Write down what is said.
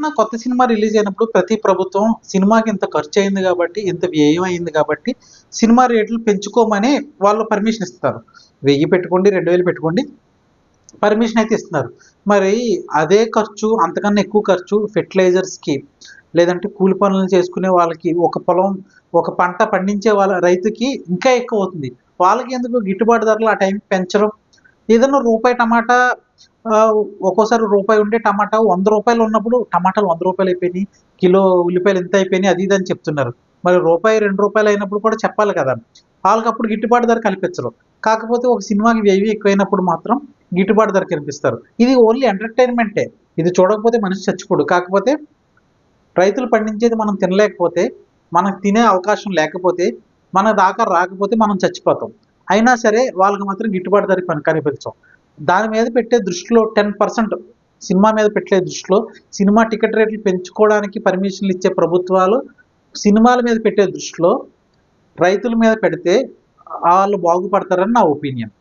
ఏదన్నా కొత్త cinema release అయినప్పుడు ప్రతి ప్రభుత్వం సినిమాకి ఇంత ఖర్చు అయింది కాబట్టి ఇంత వ్యయం అయింది కాబట్టి సినిమా రేట్లు పెంచుకోమని వాళ్ళు పర్మిషన్ ఇస్తారు. వెయ్యి పెట్టుకోండి రెండు వేలు పెట్టుకోండి పర్మిషన్ అయితే ఇస్తున్నారు. మరి అదే ఖర్చు అంతకన్నా ఎక్కువ ఖర్చు ఫెర్టిలైజర్స్కి లేదంటే కూలి పనులు చేసుకునే వాళ్ళకి ఒక పొలం ఒక పంట పండించే వాళ్ళ రైతుకి ఇంకా ఎక్కువ అవుతుంది. వాళ్ళకి ఎందుకు గిట్టుబాటు ధరలు ఆ టైం పెంచడం? ఏదైనా రూపాయి టమాటా ఒక్కోసారి రూపాయి ఉండే టమాటా వంద రూపాయలు ఉన్నప్పుడు టమాటాలు వంద రూపాయలు అయిపోయినాయి కిలో ఉల్లిపాయలు ఎంత అయిపోయినాయి అది ఇది అని చెప్తున్నారు. మరి రూపాయి రెండు రూపాయలు అయినప్పుడు కూడా చెప్పాలి కదా. వాళ్ళకి అప్పుడు గిట్టుబాటు ధర కల్పించరు. కాకపోతే ఒక సినిమాకి వ్యయం ఎక్కువైనప్పుడు మాత్రం గిట్టుబాటు ధర కల్పిస్తారు. ఇది ఓన్లీ ఎంటర్టైన్మెంటే. ఇది చూడకపోతే మనిషి చచ్చిపోడు. కాకపోతే రైతులు పండించేది మనం తినలేకపోతే మనకు తినే అవకాశం లేకపోతే మన దాకా రాకపోతే మనం చచ్చిపోతాం. అయినా సరే వాళ్ళకి మాత్రం గిట్టుబాటు ధర పని కనిపించం దాని మీద పెట్టే దృష్టిలో టెన్ పర్సెంట్ సినిమా మీద పెట్టే దృష్టిలో సినిమా టికెట్ రేట్లు పెంచుకోవడానికి పర్మిషన్లు ఇచ్చే ప్రభుత్వాలు సినిమాల మీద పెట్టే దృష్టిలో రైతుల మీద పెడితే వాళ్ళు బాగుపడతారని నా ఒపీనియన్.